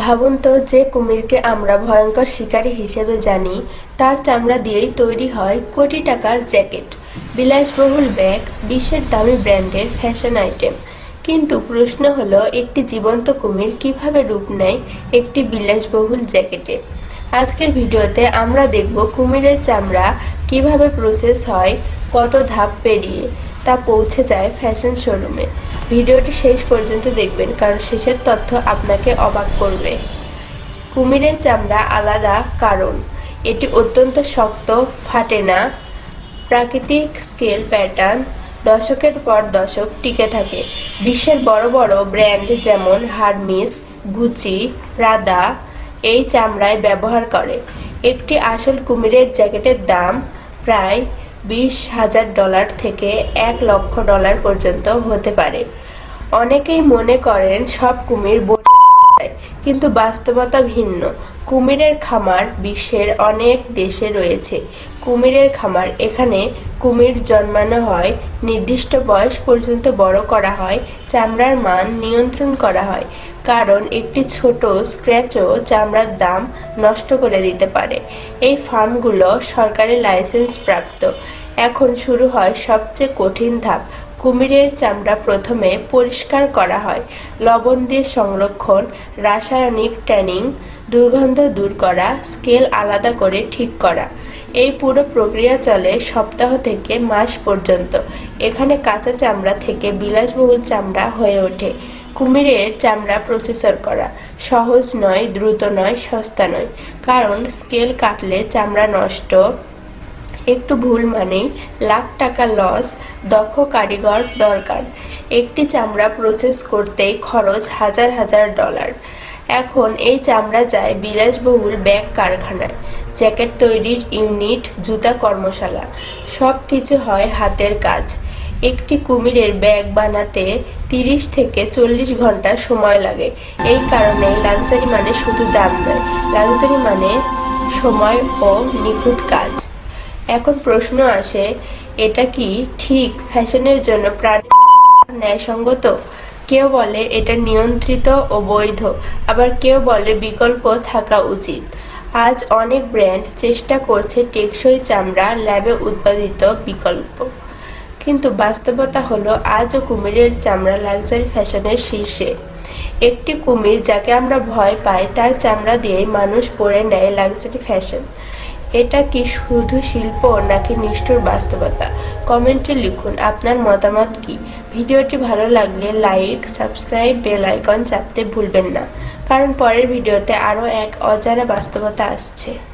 ভাবুন তো যে কুমিরকে আমরা ভয়ঙ্কর শিকারী হিসেবে জানি, তার চামড়া দিয়েই তৈরি হয় কোটি টাকার জ্যাকেট, বিলাসবহুল ব্যাগ বিশ্বের দামি ব্র্যান্ডের ফ্যাশন আইটেম। কিন্তু প্রশ্ন হলো, একটি জীবন্ত কুমির কীভাবে রূপ নেয় একটি বিলাসবহুল জ্যাকেটে? আজকের ভিডিওতে আমরা দেখব কুমিরের চামড়া কীভাবে প্রসেস হয়, কত ধাপ পেরিয়ে তা পৌঁছে যায় ফ্যাশন শোরুমে ভিডিওটি শেষ পর্যন্ত দেখবেন, কারণ শেষের তথ্য আপনাকে অবাক করবে। কুমিরের চামড়া আলাদা কারণ, এটি অত্যন্ত শক্ত, ফাটে না। প্রাকৃতিক স্কেল প্যাটার্ন দশকের পর দশক টিকে থাকে। বিশ্বের বড় বড় ব্র্যান্ড যেমন হারমিস, গুচি, রাদা এই চামড়ায় ব্যবহার করে। একটি আসল কুমিরের জ্যাকেটের দাম প্রায় বিশ হাজার ডলার থেকে এক লক্ষ ডলার পর্যন্ত হতে পারে। অনেকেই মনে করেন সব কুমির কিন্তু বাস্তবতা ভিন্ন। কুমিরের খামার বিশ্বের অনেক দেশে রয়েছে। কুমিরের খামার এখানে কুমির জন্মানো হয়, নির্দিষ্ট বয়স পর্যন্ত বড় করা হয়, চামড়ার মান নিয়ন্ত্রণ করা হয়। কারণ একটি ছোট স্ক্র্যাচও চামড়ার দাম নষ্ট করে দিতে পারে। এই ফার্মগুলো সরকারি লাইসেন্স প্রাপ্ত। এখন শুরু হয় সবচেয়ে কঠিন ধাপ। কুমিরের চামড়া প্রথমে পরিষ্কার করা হয়। লবণ দিয়ে সংরক্ষণ, রাসায়নিক ট্যানিং, দুর্গন্ধ দূর করা, স্কেল আলাদা করে ঠিক করা। এই পুরো প্রক্রিয়া চলে সপ্তাহ থেকে মাস পর্যন্ত। এখানে কাঁচা চামড়া থেকে বিলাসবহুল চামড়া হয়ে ওঠে। কুমিরের চামড়া প্রসেসর করা। সহজ নয়, দ্রুত নয়, সস্তা নয়। কারণ স্কেল কাটলে চামড়া নষ্ট। একটু ভুল মানেই লাখ টাকা লস দক্ষ কারিগর দরকার। একটি চামড়া প্রসেস করতেই খরচ হাজার হাজার ডলার এখন এই চামড়া যায় বিলাসবহুল ব্যাগ কারখানায়। জ্যাকেট তৈরির ইউনিট, জুতা কর্মশালা। সব কিছু হয় হাতের কাজ। একটি কুমিরের ব্যাগ বানাতে তিরিশ থেকে চল্লিশ ঘণ্টা সময় লাগে। এই কারণে লাক্সারি মানে শুধু দাম নয়, লাক্সারি মানে সময় ও নিখুঁত কাজ। এখন প্রশ্ন আসে, এটা কি ঠিক ফ্যাশনের জন্য প্রাণ ন্যায়সঙ্গত? কেউ বলে এটা নিয়ন্ত্রিত ও বৈধ, আবার কেউ বলে বিকল্প থাকা উচিত। আজ অনেক ব্র্যান্ড চেষ্টা করছে টেকসই চামড়া ল্যাবে উৎপাদিত বিকল্প। কিন্তু বাস্তবতা হলো আজও কুমিরের চামড়া লাক্সারি ফ্যাশনের শীর্ষে। একটি কুমির যাকে আমরা ভয় পাই, তার চামড়া দিয়েই মানুষ পরে নেয় লাক্সারি ফ্যাশন। এটা কি শুধু শিল্প নাকি নিষ্ঠুর বাস্তবতা? কমেন্টে লিখুন আপনার মতামত কি? ভিডিওটি ভালো লাগলে লাইক, সাবস্ক্রাইব, বেল আইকন চাপতে ভুলবেন না। কারণ পরের ভিডিওতে আরও এক অজানা বাস্তবতা আসছে।